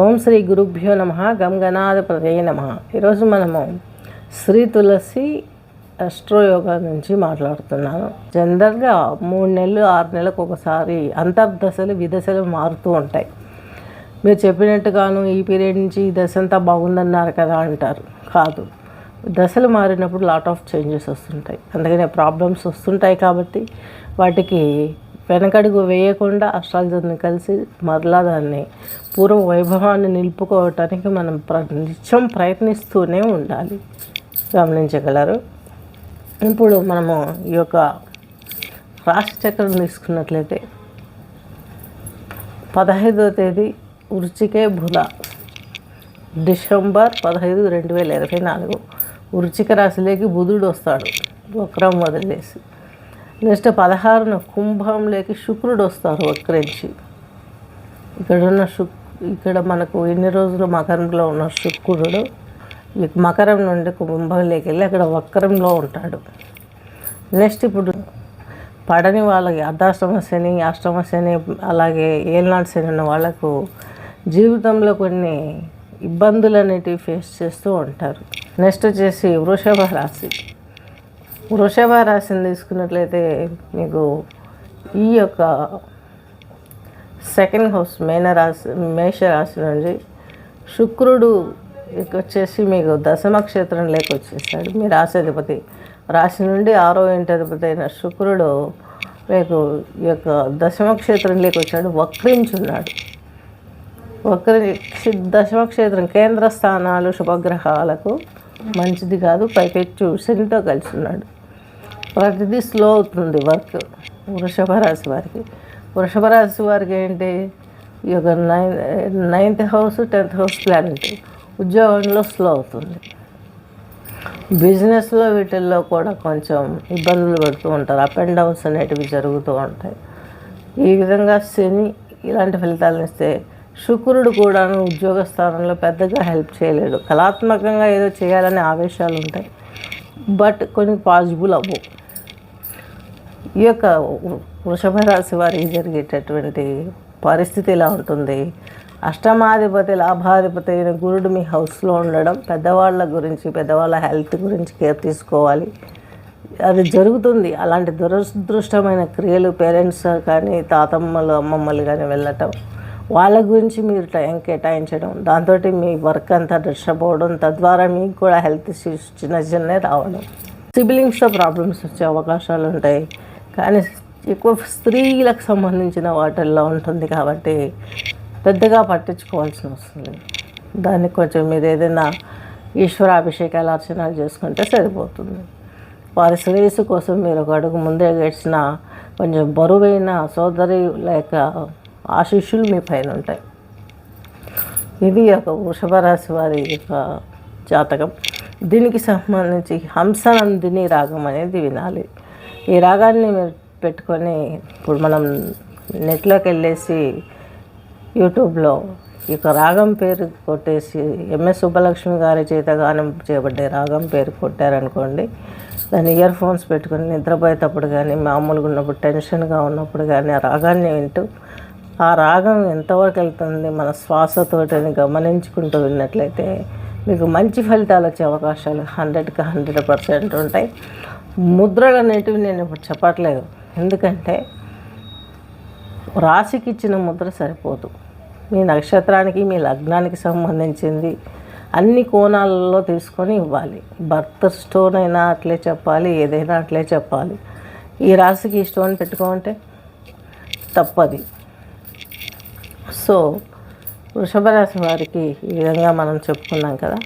ఓం శ్రీ గురుభ్యో నమ గంగనాథ ప్రదయ నమ. ఈరోజు మనము శ్రీ తులసి అస్ట్రోయోగా నుంచి మాట్లాడుతున్నాను. జనరల్గా మూడు నెలలు ఆరు నెలలకు ఒకసారి అంతర్దశలు విదశలు మారుతూ ఉంటాయి. మీరు చెప్పినట్టుగాను ఈ పీరియడ్ నుంచి ఈ దశ అంతా బాగుందన్నారు కదా అంటారు. కాదు. దశలు మారినప్పుడు లాట్ ఆఫ్ చేంజెస్ వస్తుంటాయి. అందుకనే ప్రాబ్లమ్స్ వస్తుంటాయి కాబట్టి వాటికి వెనకడుగు వేయకుండా అష్టాలతో కలిసి మరలా దాన్ని పూర్వ వైభవాన్ని నిలుపుకోవటానికి మనం ప్ర నిత్యం ప్రయత్నిస్తూనే ఉండాలి. గమనించగలరు? ఇప్పుడు మనము ఈ యొక్క రాశి చక్రం తీసుకున్నట్లయితే పదహైదవ తేదీ వృచ్చికే బుధ. డిసెంబర్ పదహైదు రెండు వేల ఇరవై నాలుగు వృచ్చిక రాశిలోకి బుధుడు వస్తాడు. వక్రం వదిలేసి. నెక్స్ట్ పదహారున కుంభంలోకి శుక్రుడు వస్తారు వక్రించి ఇక్కడ ఉన్న శుక్ ఇక్కడ మనకు ఎన్ని రోజులు మకరంలో ఉన్న శుక్రుడు మకరం నుండి కుంభంలోకి వెళ్ళి అక్కడ వక్రంలో ఉంటాడు. నెక్స్ట్ ఇప్పుడు పడని వాళ్ళకి అర్ధాష్టమ శని అష్టమ శని అలాగే ఏళ్ళనాటి శని ఉన్న వాళ్ళకు జీవితంలో కొన్ని ఇబ్బందులు అనేటివి ఫేస్ చేస్తూ ఉంటారు. నెక్స్ట్ వచ్చేసి వృషభ రాశి. వృషభ రాశిని తీసుకున్నట్లయితే మీకు ఈ యొక్క సెకండ్ హౌస్ మేన రాశి మేష రాశి నుండి శుక్రుడు ఇక వచ్చేసి మీకు దశమ క్షేత్రం లేక వచ్చేసాడు మీ రాశాధిపతి రాశి నుండి ఆరో ఇంటధిపతి అయిన శుక్రుడు మీకు ఈ యొక్క దశమ క్షేత్రం లేక వచ్చాడు. వక్రించున్నాడు. వక్రి దశమ క్షేత్రం కేంద్ర స్థానాలు శుభగ్రహాలకు మంచిది కాదు. పైపెచ్చు శనితో కలిసి ఉన్నాడు. ప్రతిదీ స్లో అవుతుంది వర్క్ వృషభ రాశి వారికి. వృషభ రాశి వారికి ఏంటి? ఈ యొక్క nine ninth house tenth house planet ఉద్యోగంలో స్లో అవుతుంది. బిజినెస్లో వీటిల్లో కూడా కొంచెం ఇబ్బందులు పడుతూ ఉంటారు. అప్ అండ్ డౌన్స్ అనేటివి జరుగుతూ ఉంటాయి. ఈ విధంగా శని ఇలాంటి ఫలితాలను ఇస్తే శుక్రుడు కూడాను ఉద్యోగ స్థానంలో పెద్దగా హెల్ప్ చేయలేడు. కళాత్మకంగా ఏదో చేయాలనే ఆవేశాలు ఉంటాయి. బట్ కొన్ని పాజిబుల్ అవ్వవు. ఈ యొక్క వృషభ రాశి వారికి జరిగేటటువంటి పరిస్థితి ఎలా ఉంటుంది? అష్టమాధిపతి లాభాధిపతి అయిన గురుడు మీ హౌస్లో ఉండడం పెద్దవాళ్ళ గురించి పెద్దవాళ్ళ హెల్త్ గురించి కేర్ తీసుకోవాలి. అది జరుగుతుంది. అలాంటి దురదృష్టమైన క్రియలు పేరెంట్స్ కానీ తాతమ్మలు అమ్మమ్మలు కానీ వెళ్ళటం వాళ్ళ గురించి మీరు టైం కేటాయించడం దాంతో మీ వర్క్ అంతా డిస్టర్బ్ అవ్వడం తద్వారా మీకు కూడా హెల్త్ ఇష్యూస్ చిన్న చిన్న రావడం. సిబ్లింగ్స్తో ప్రాబ్లమ్స్ వచ్చే అవకాశాలు ఉంటాయి. కానీ ఎక్కువ స్త్రీలకు సంబంధించిన వాటిల్లో ఉంటుంది కాబట్టి పెద్దగా పట్టించుకోవాల్సిన వస్తుంది దానికి కొంచెం మీరు ఏదైనా ఈశ్వరాభిషేకాలు అర్చనాలు చేసుకుంటే సరిపోతుంది. వారి శ్రేయస్సు కోసం మీరు ఒక అడుగు ముందే గడిచిన కొంచెం బరువైన సోదరి లేక ఆశీస్సులు మీ పైన ఉంటాయి. ఇది ఒక వృషభ రాశి వారి యొక్క జాతకం. దీనికి సంబంధించి హంసనందిని రాగం అనేది వినాలి. ఈ రాగాన్ని మీరు పెట్టుకొని ఇప్పుడు మనం నెట్లోకి వెళ్ళేసి యూట్యూబ్లో ఈ యొక్క రాగం పేరు కొట్టేసి ఎంఎస్ సుబ్బలక్ష్మి గారి చేత గానం చేయబడ్డే రాగం పేరు కొట్టారనుకోండి దాన్ని ఇయర్ ఫోన్స్ పెట్టుకొని నిద్రపోయేటప్పుడు కానీ మామూలుగా ఉన్నప్పుడు టెన్షన్గా ఉన్నప్పుడు కానీ ఆ రాగాన్ని వింటూ ఆ రాగం ఎంతవరకు వెళ్తుంది మన శ్వాసతోటిని గమనించుకుంటూ విన్నట్లయితే మీకు మంచి ఫలితాలు వచ్చే అవకాశాలు హండ్రెడ్కి హండ్రెడ్ పర్సెంట్ ఉంటాయి. ముద్రలు అనేటివి నేను ఇప్పుడు చెప్పట్లేదు. ఎందుకంటే రాశికి ఇచ్చిన ముద్ర సరిపోదు. మీ నక్షత్రానికి మీ లగ్నానికి సంబంధించింది అన్ని కోణాలలో తీసుకొని ఇవ్వాలి. బర్త్ స్టోన్ అయినా అట్లే చెప్పాలి ఏదైనా అట్లే చెప్పాలి. ఈ రాశికి ఈ స్టోన్ పెట్టుకోమంటే తప్పది. సో వృషభ రాశి వారికి ఈ విధంగా మనం చెప్పుకున్నాం కదా.